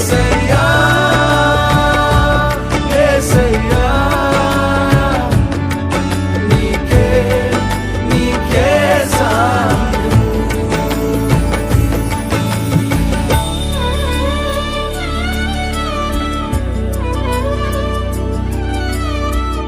say